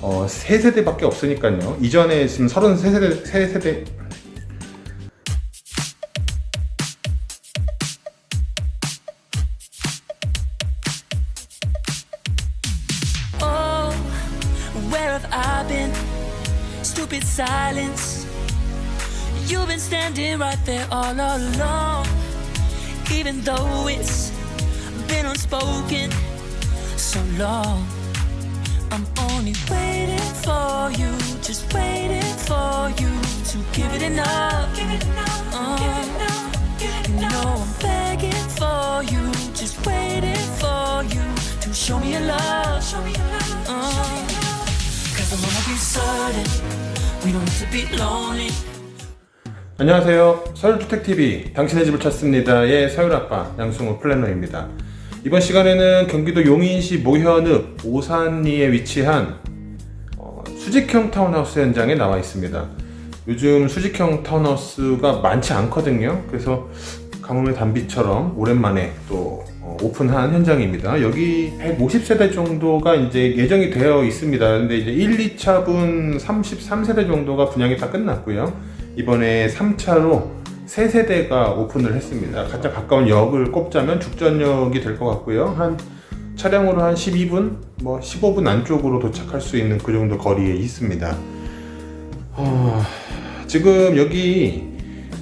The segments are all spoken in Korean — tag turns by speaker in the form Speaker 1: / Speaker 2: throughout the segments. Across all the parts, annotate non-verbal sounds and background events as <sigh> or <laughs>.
Speaker 1: 어, 세 세대밖에 없으니까요. 이전에 지금 33세대 세 세대
Speaker 2: Oh, so long. I'm only waiting for you, just waiting for you to give it enough. Give it enough. You know I'm begging for you, just waiting for you to show me your love. Show me your love. Cause I wanna be certain we don't have to be lonely.
Speaker 1: 안녕하세요. 서울주택TV 당신의 집을 찾습니다의 서울아빠 양승호 플래너입니다. 이번 시간에는 경기도 용인시 모현읍 오산리에 위치한 어, 수직형 타운하우스 현장에 나와 있습니다. 요즘 수직형 타운하우스가 많지 않거든요. 그래서 가뭄의 단비처럼 오랜만에 또 어, 오픈한 현장입니다. 여기 150세대 정도가 이제 예정이 되어 있습니다. 근데 이제 1, 2차분 33세대 정도가 분양이 다 끝났고요. 이번에 3차로 세 세대가 오픈을 했습니다. 가장 가까운 역을 꼽자면 죽전역이 될 것 같고요. 한 차량으로 한 12분, 뭐 15분 안쪽으로 도착할 수 있는 그 정도 거리에 있습니다. 어, 지금 여기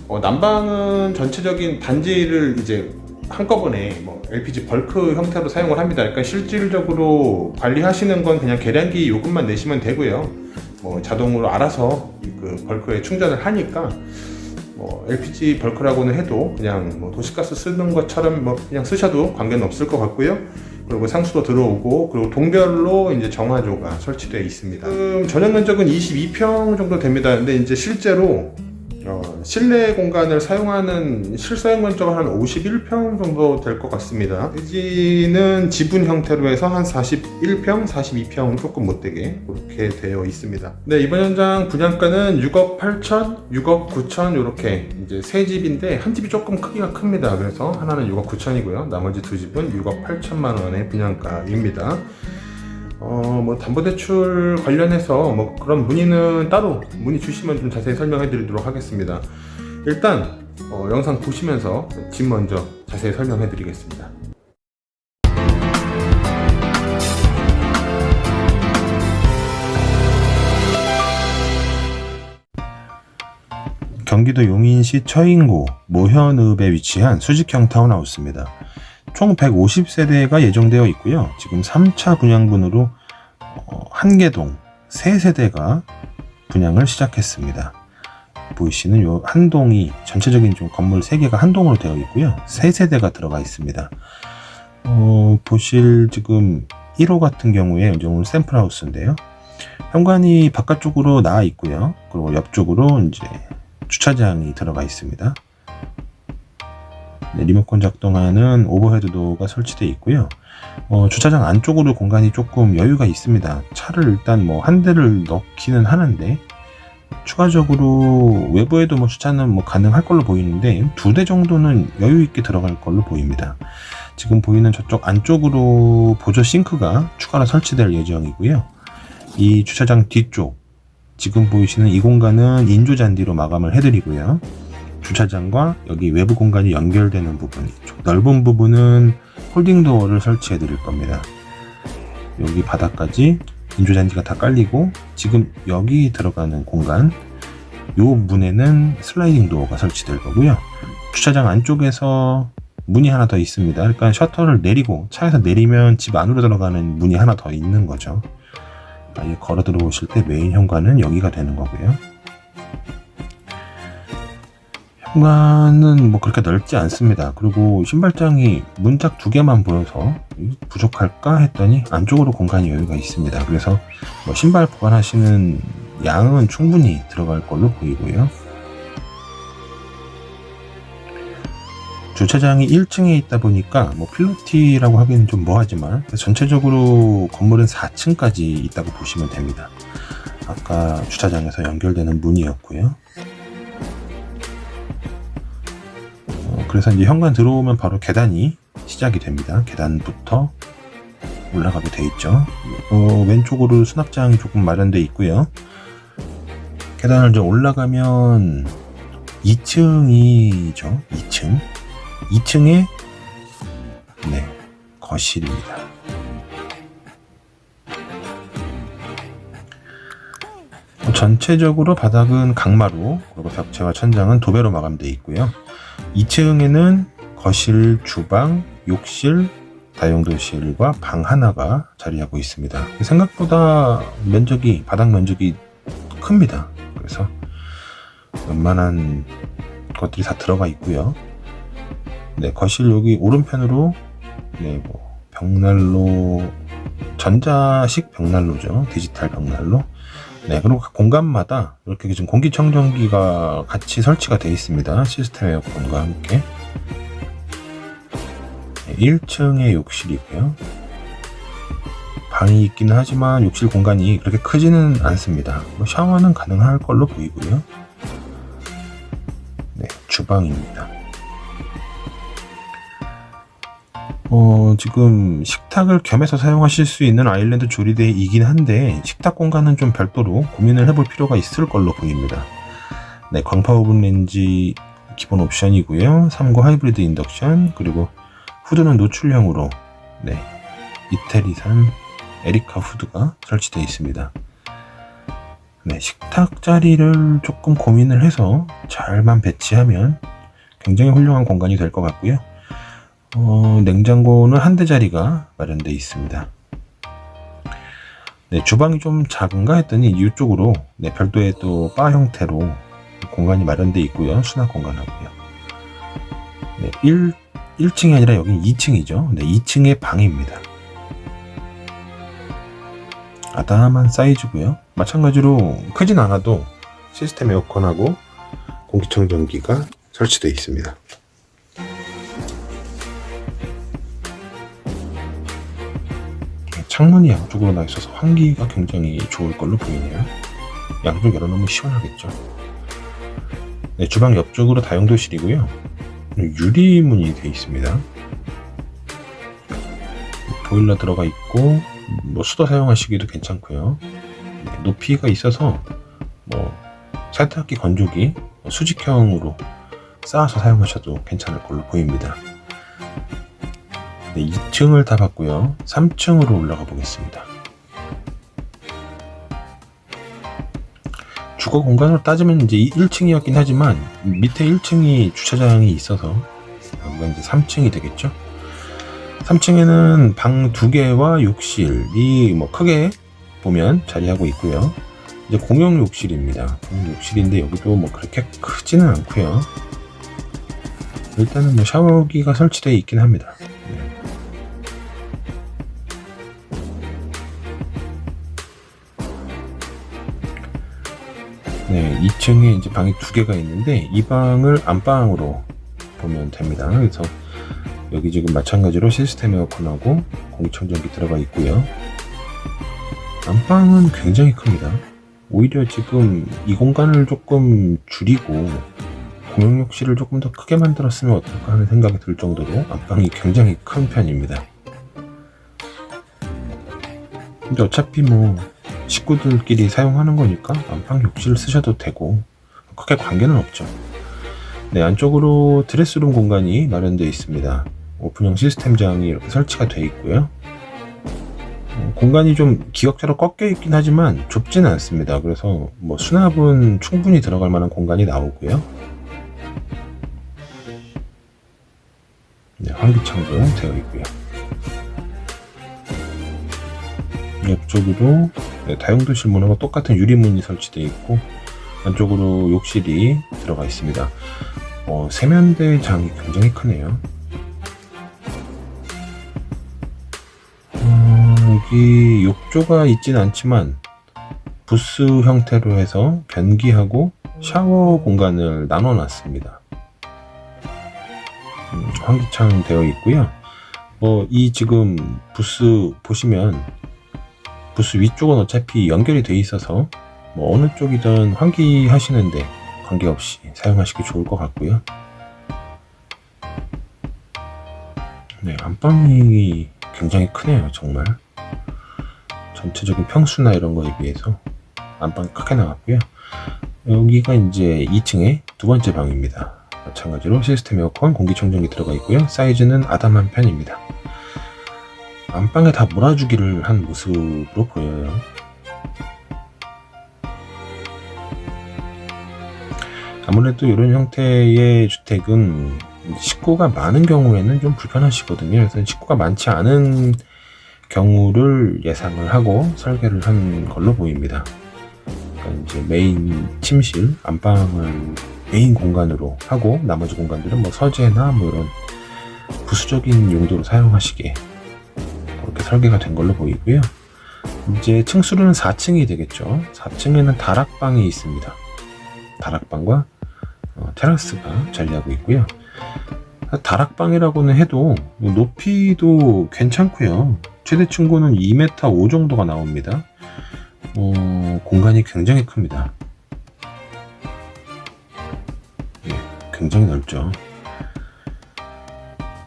Speaker 1: 어, 난방은 전체적인 단지를 이제 한꺼번에 뭐 LPG 벌크 형태로 사용을 합니다. 그러니까 실질적으로 관리하시는 건 그냥 계량기 요금만 내시면 되고요. 뭐 자동으로 알아서 그 벌크에 충전을 하니까 뭐 LPG 벌크라고는 해도 그냥 뭐 도시가스 쓰는 것처럼 뭐 그냥 쓰셔도 관계는 없을 것 같고요. 그리고 상수도 들어오고 그리고 동별로 이제 정화조가 설치되어 있습니다. 지금 전용 면적은 22평 정도 됩니다. 근데 이제 실제로 어, 실내 공간을 사용하는 실사용 면적은 한 51평 정도 될 것 같습니다. 대지는 지분 형태로 해서 한 41평, 42평 조금 못되게 그렇게 되어 있습니다. 네, 이번 현장 분양가는 6억 8천, 6억 9천 이렇게 이제 세 집인데 한 집이 조금 크기가 큽니다. 그래서 하나는 6억 9천이고요. 나머지 두 집은 6억 8천만 원의 분양가입니다. 어, 뭐, 담보대출 관련해서 뭐 그런 문의는 따로 문의 주시면 좀 자세히 설명해 드리도록 하겠습니다. 일단, 어, 영상 보시면서 집 먼저 자세히 설명해 드리겠습니다. 경기도 용인시 처인고 모현읍에 위치한 수직형 타운하우스입니다. 총 150세대가 예정되어 있고요. 지금 3차 분양분으로 어, 한개동 3세대가 분양을 시작했습니다. 보이시는 요 한 동이 전체적인 좀 건물 3개가 한 동으로 되어 있고요. 3세대가 들어가 있습니다. 어, 보실 지금 1호 같은 경우에 이제 오늘 샘플 하우스인데요. 현관이 바깥쪽으로 나와 있고요. 그리고 옆쪽으로 이제 주차장이 들어가 있습니다. 네, 리모컨 작동하는 오버헤드도어가 설치되어 있고요. 어, 주차장 안쪽으로 공간이 조금 여유가 있습니다. 차를 일단 뭐 한 대를 넣기는 하는데 추가적으로 외부에도 뭐 주차는 뭐 가능할 걸로 보이는데 두 대 정도는 여유 있게 들어갈 걸로 보입니다. 지금 보이는 저쪽 안쪽으로 보조 싱크가 추가로 설치될 예정이고요. 이 주차장 뒤쪽 지금 보이시는 이 공간은 인조 잔디로 마감을 해드리고요. 주차장과 여기 외부 공간이 연결되는 부분, 이쪽 넓은 부분은 홀딩 도어를 설치해 드릴 겁니다. 여기 바닥까지 인조잔디가 다 깔리고 지금 여기 들어가는 공간 요 문에는 슬라이딩 도어가 설치될 거고요. 주차장 안쪽에서 문이 하나 더 있습니다. 그러니까 셔터를 내리고 차에서 내리면 집 안으로 들어가는 문이 하나 더 있는 거죠. 아예 걸어 들어오실 때 메인 현관은 여기가 되는 거고요. 현관은 뭐 그렇게 넓지 않습니다. 그리고 신발장이 문짝 두 개만 보여서 부족할까 했더니 안쪽으로 공간이 여유가 있습니다. 그래서 뭐 신발 보관하시는 양은 충분히 들어갈 걸로 보이고요. 주차장이 1층에 있다 보니까 뭐 필로티라고 하기는 좀 뭐하지만 전체적으로 건물은 4층까지 있다고 보시면 됩니다. 아까 주차장에서 연결되는 문이었고요. 그래서 이제 현관 들어오면 바로 계단이 시작이 됩니다. 계단부터 올라가게 돼 있죠. 어, 왼쪽으로 수납장이 조금 마련돼 있고요. 계단을 좀 올라가면 2층이죠. 2층. 2층에 네 거실입니다. 전체적으로 바닥은 강마루 그리고 벽체와 천장은 도배로 마감되어 있고요. 2층에는 거실, 주방, 욕실, 다용도실과 방 하나가 자리하고 있습니다. 생각보다 면적이 바닥 면적이 큽니다. 그래서 웬만한 것들이 다 들어가 있고요. 네, 거실 여기 오른편으로 네, 뭐 벽난로 전자식 벽난로죠. 디지털 벽난로. 네, 그리고 각 공간마다 이렇게 지금 공기청정기가 같이 설치가 되어 있습니다. 시스템 에어컨과 함께. 네, 1층에 욕실이고요. 방이 있기는 하지만 욕실 공간이 그렇게 크지는 않습니다. 뭐 샤워는 가능할 걸로 보이고요. 네, 주방입니다. 어, 지금 식탁을 겸해서 사용하실 수 있는 아일랜드 조리대이긴 한데 식탁 공간은 좀 별도로 고민을 해볼 필요가 있을 걸로 보입니다. 네, 광파 오븐 렌지 기본 옵션이고요. 3구 하이브리드 인덕션 그리고 후드는 노출형으로 네, 이태리산 에리카 후드가 설치되어 있습니다. 네, 식탁 자리를 조금 고민을 해서 잘만 배치하면 굉장히 훌륭한 공간이 될 것 같고요. 어, 냉장고는 한 대 자리가 마련되어 있습니다. 네, 주방이 좀 작은가 했더니 이쪽으로 네, 별도의 또 바 형태로 공간이 마련되어 있고요. 수납 공간하고요. 네, 1, 1층이 아니라 여기 2층이죠. 네, 2층의 방입니다. 아담한 사이즈고요. 마찬가지로 크진 않아도 시스템 에어컨하고 공기청정기가 설치되어 있습니다. 창문이 양쪽으로 나 있어서 환기가 굉장히 좋을 걸로 보이네요. 양쪽 열어놓으면 시원하겠죠. 네, 주방 옆쪽으로 다용도실이고요. 유리문이 되어 있습니다. 보일러 들어가 있고 뭐 수도 사용하시기도 괜찮고요. 네, 높이가 있어서 뭐 세탁기 건조기 수직형으로 쌓아서 사용하셔도 괜찮을 걸로 보입니다. 네, 2층을 다 봤고요. 3층으로 올라가 보겠습니다. 주거 공간으로 따지면 이제 1층이었긴 하지만 밑에 1층이 주차장이 있어서 여기가 이제 3층이 되겠죠. 3층에는 방 두 개와 욕실이 뭐 크게 보면 자리하고 있고요. 이제 공용 욕실입니다. 공용 욕실인데 여기도 뭐 그렇게 크지는 않고요. 일단은 뭐 샤워기가 설치되어 있긴 합니다. 네, 2층에 이제 방이 두 개가 있는데 이 방을 안방으로 보면 됩니다. 그래서 여기 지금 마찬가지로 시스템 에어컨하고 공기청정기 들어가 있고요. 안방은 굉장히 큽니다. 오히려 지금 이 공간을 조금 줄이고 공용 욕실을 조금 더 크게 만들었으면 어떨까 하는 생각이 들 정도로 안방이 굉장히 큰 편입니다. 근데 어차피 뭐 식구들끼리 사용하는 거니까 안방 욕실 쓰셔도 되고 크게 관계는 없죠. 네, 안쪽으로 드레스룸 공간이 마련되어 있습니다. 오픈형 시스템장이 이렇게 설치가 되어 있고요. 어, 공간이 좀 기역자로 꺾여 있긴 하지만 좁지는 않습니다. 그래서 뭐 수납은 충분히 들어갈 만한 공간이 나오고요. 네, 환기창도 되어 있고요. 옆쪽으로 네, 다용도실 문하고 똑같은 유리문이 설치되어 있고 안쪽으로 욕실이 들어가 있습니다. 어, 세면대 장이 굉장히 크네요. 어, 여기 욕조가 있진 않지만 부스 형태로 해서 변기하고 샤워 공간을 나눠 놨습니다. 음, 환기창 되어 있고요. 뭐 이 지금 부스 보시면 부스 위쪽은 어차피 연결이 돼 있어서 뭐 어느 쪽이든 환기 하시는데 관계없이 사용하시기 좋을 것 같고요. 네, 안방이 굉장히 크네요, 정말. 전체적인 평수나 이런 거에 비해서 안방이 크게 나왔고요. 여기가 이제 2층의 두 번째 방입니다. 마찬가지로 시스템 에어컨, 공기청정기 들어가 있고요. 사이즈는 아담한 편입니다. 안방에 다 몰아주기를 한 모습으로 보여요. 아무래도 이런 형태의 주택은 식구가 많은 경우에는 좀 불편하시거든요. 그래서 식구가 많지 않은 경우를 예상을 하고 설계를 한 걸로 보입니다. 그러니까 이제 메인 침실, 안방을 메인 공간으로 하고 나머지 공간들은 뭐 서재나 뭐 이런 부수적인 용도로 사용하시게 그렇게 설계가 된 걸로 보이고요. 이제 층수로는 4층이 되겠죠. 4층에는 다락방이 있습니다. 다락방과 어, 테라스가 자리하고 있고요. 다락방이라고는 해도 높이도 괜찮고요. 최대 층고는 2m 5 정도가 나옵니다. 어, 공간이 굉장히 큽니다. 예, 굉장히 넓죠.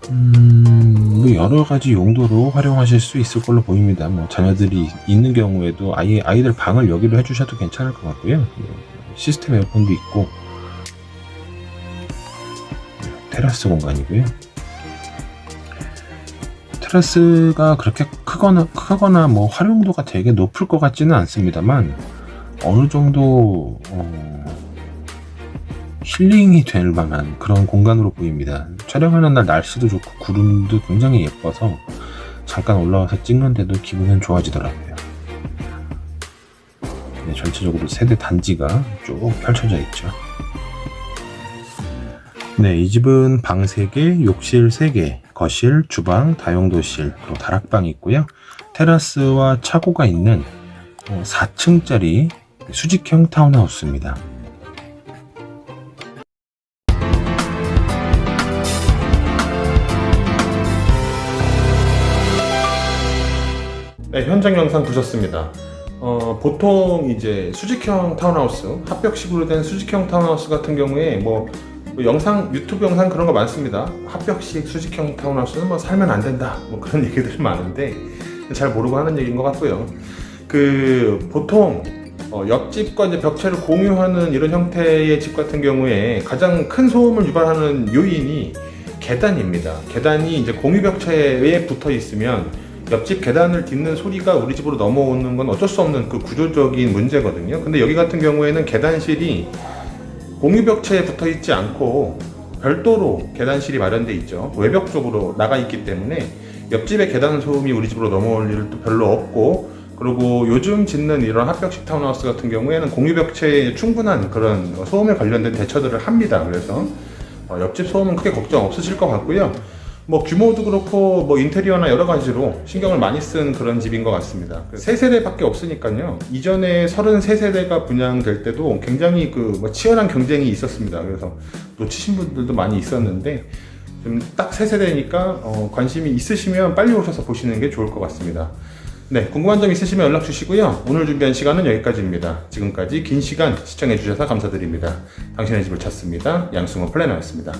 Speaker 1: 음, 뭐 여러 가지 용도로 활용하실 수 있을 걸로 보입니다. 뭐 자녀들이 있는 경우에도 아이 아이들 방을 여기로 해주셔도 괜찮을 것 같고요. 예, 시스템 에어컨도 있고 테라스 공간이고요. 테라스가 그렇게 크거나 크거나 뭐 활용도가 되게 높을 것 같지는 않습니다만 어느 정도 어, 힐링이 될 만한 그런 공간으로 보입니다. 촬영하는 날 날씨도 좋고 구름도 굉장히 예뻐서 잠깐 올라와서 찍는데도 기분은 좋아지더라고요. 네, 전체적으로 세대 단지가 쭉 펼쳐져 있죠. 네, 이 집은 방 3개, 욕실 3개, 거실, 주방, 다용도실, 그리고 다락방이 있고요. 테라스와 차고가 있는 4층짜리 수직형 타운하우스입니다. 네, 현장 영상 보셨습니다. 어, 보통 이제 수직형 타운하우스, 합벽식으로 된 수직형 타운하우스 같은 경우에 뭐, 뭐 영상, 유튜브 영상 그런 거 많습니다. 합벽식 수직형 타운하우스는 뭐 살면 안 된다. 뭐 그런 <laughs> 얘기들이 많은데 잘 모르고 하는 얘기인 것 같고요. 그 보통 어, 옆집과 이제 벽체를 공유하는 이런 형태의 집 같은 경우에 가장 큰 소음을 유발하는 요인이 계단입니다. 계단이 이제 공유 벽체에 붙어 있으면 옆집 계단을 딛는 소리가 우리 집으로 넘어오는 건 어쩔 수 없는 그 구조적인 문제거든요. 근데 여기 같은 경우에는 계단실이 공유 벽체에 붙어 있지 않고 별도로 계단실이 마련돼 있죠. 외벽 쪽으로 나가 있기 때문에 옆집의 계단 소음이 우리 집으로 넘어올 일도 별로 없고 그리고 요즘 짓는 이런 합벽식 타운하우스 같은 경우에는 공유 벽체에 충분한 그런 소음에 관련된 대처들을 합니다. 그래서 어, 옆집 소음은 크게 걱정 없으실 것 같고요. 뭐 규모도 그렇고 뭐 인테리어나 여러 가지로 신경을 많이 쓴 그런 집인 것 같습니다. 그세 세대밖에 없으니까요. 이전에 33세대가 분양될 때도 굉장히 그 뭐 치열한 경쟁이 있었습니다. 그래서 놓치신 분들도 많이 있었는데 좀 딱 세 세대니까 어, 관심이 있으시면 빨리 오셔서 보시는 게 좋을 것 같습니다. 네, 궁금한 점 있으시면 연락 주시고요. 오늘 준비한 시간은 여기까지입니다. 지금까지 긴 시간 시청해 주셔서 감사드립니다. 당신의 집을 찾습니다. 양승호 플래너였습니다.